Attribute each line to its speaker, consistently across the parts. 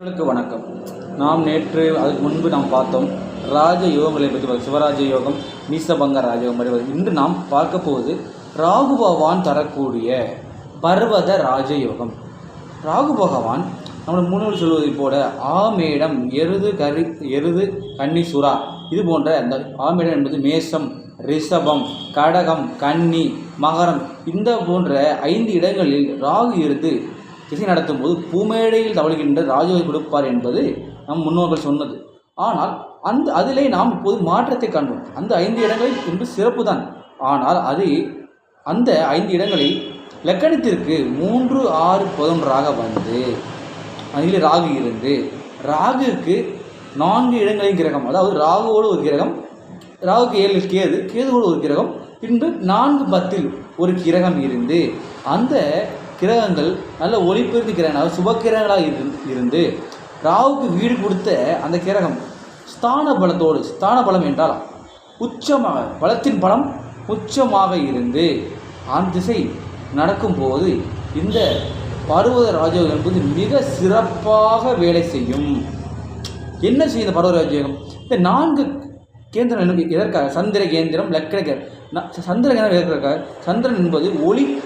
Speaker 1: உங்களுக்கு வணக்கம். நாம் நேற்று அதுக்கு முன்பு நாம் பார்த்தோம் ராஜ யோகங்களை பற்றி சிவராஜ யோகம் நீசபங்க ராஜயோகம் பற்றி இன்று நாம் பார்க்க போவது ராகு பகவான் தரக்கூடிய பர்வத ராஜயோகம் ராகு பகவான் நம்ம முன்னோர் சொல்வதைப் போல ஆமேடம் எருது கரி எருது கன்னி சுறா இது போன்ற அந்த ஆமேடம் என்பது மேஷம் ரிஷபம் கடகம் கன்னி மகரம் இந்த போன்ற ஐந்து இடங்களில் ராகு இருந்து திசை நடத்தும் போது பூமேடையில் தவழ்கின்ற ராஜயோகம் கொடுப்பார் என்பது நம் முன்னோர்கள் சொன்னது. ஆனால் அந்த அதிலே நாம் இப்போது மாற்றத்தை காண்போம். அந்த ஐந்து இடங்களில் இன்று சிறப்பு தான் ஆனால் அது அந்த ஐந்து இடங்களில் லக்கணத்திற்கு மூன்று ஆறு பதினொன்றாக வந்து அதில் ராகு இருந்து ராகுக்கு நான்கு இடங்களின் கிரகம் அதாவது ராகுவோடு ஒரு கிரகம் ராகுக்கு ஏழில் கேது கேதுவோடு ஒரு கிரகம் பின்பு நான்கு பத்தில் ஒரு கிரகம் இருந்து அந்த கிரகங்கள் நல்ல ஒளிப்பெருந்த கிரகம் சுபக்கிரகங்களாக இரு- இருந்து ராவுக்கு வீடு கொடுத்த அந்த கிரகம் ஸ்தான பலத்தோடு ஸ்தான பலம் என்றால் உச்சமாக பலத்தின் பலம் உச்சமாக இருந்து அந்த திசை நடக்கும்போது இந்த பர்வத ராஜயோகம் என்பது மிக சிறப்பாக வேலை செய்யும். என்ன செய்யும் இந்த பர்வத ராஜயோகம்? இந்த நான்கு கேந்திரம் என்பது எதற்காக? சந்திர கேந்திரம் லக்கண சந்திர கேந்திரம் எதற்காக? சந்திரன் என்பது ஒளி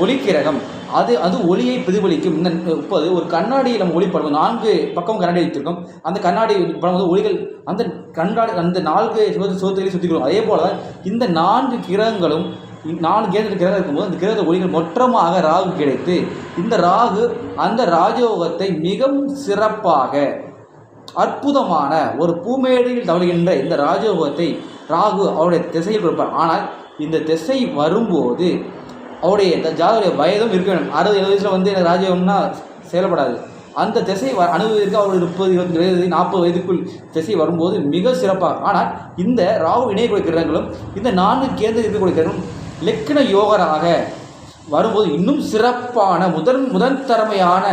Speaker 1: ஒளி கிரகம் அது அது ஒளியை பிரதிபலிக்கும். இந்த இப்போது ஒரு கண்ணாடியில் நம்ம ஒளி நான்கு பக்கம் கண்ணாடி வைத்திருக்கோம். அந்த கண்ணாடி படும்போது ஒளிகள் அந்த கண்ணாடி அந்த நான்கு சிவத்து சிவத்துகளை சுற்றிக்கிறோம் அதே போல இந்த நான்கு கிரகங்களும் நான்கு கேந்திர கிரகம் இருக்கும்போது அந்த கிரக ஒளிகள் மொற்றமாக ராகு கிடைத்து இந்த ராகு அந்த ராஜயோகத்தை மிகவும் சிறப்பாக அற்புதமான ஒரு பூமேடையில் தவழ்கின்ற இந்த ராஜயோகத்தை ராகு அவருடைய திசையில் கொடுப்பார். ஆனால் இந்த திசை வரும்போது அவருடைய இந்த ஜாதகருடைய வயதும் இருக்க வேண்டும். அறுபது எழுபது வயசில் வந்து எனக்கு ராஜயோகம்னா செயல்படாது. அந்த திசை வ அனுபவிக்க அவருடைய முப்பது இருபத்தி வயது நாற்பது வயதுக்குள் திசை வரும்போது மிக சிறப்பாக. ஆனால் இந்த ராகு இணையக்கூடிய கிரகங்களும் இந்த நான்கு கேந்திர இருக்கக்கூடிய கிரகங்களும் லெக்கண யோகராக வரும்போது இன்னும் சிறப்பான முதன் முதன் தரமையான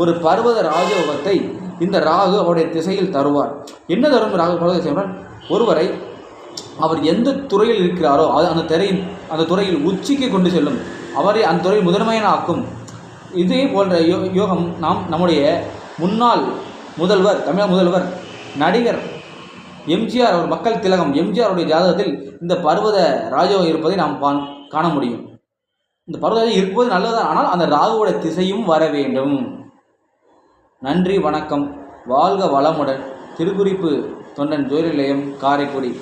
Speaker 1: ஒரு பர்வத ராஜயோகத்தை இந்த ராகு அவருடைய திசையில் தருவார். என்ன தரும் ராகு பர்வத திசை ஒருவரை அவர் எந்த துறையில் இருக்கிறாரோ அது அந்த திரையின் அந்த துறையில் உச்சிக்கு கொண்டு செல்லும். அவரை அந்த துறையில் முதன்மையான ஆக்கும் இதே போன்ற யோ யோகம் நாம் நம்முடைய முன்னாள் முதல்வர் தமிழக முதல்வர் நடிகர் எம்ஜிஆர் அவர் மக்கள் திலகம் எம்ஜிஆருடைய ஜாதகத்தில் இந்த பர்வத ராஜயோகம் இருப்பதை நாம் பா காண முடியும். இந்த பர்வதம் இருப்பது நல்லதுதான் ஆனால் அந்த ராகுவோட திசையும் வர வேண்டும். நன்றி வணக்கம். வாழ்க வளமுடன். திருக்குறிப்பு தொண்டன் ஜோதிநிலையம் காரைக்குடி.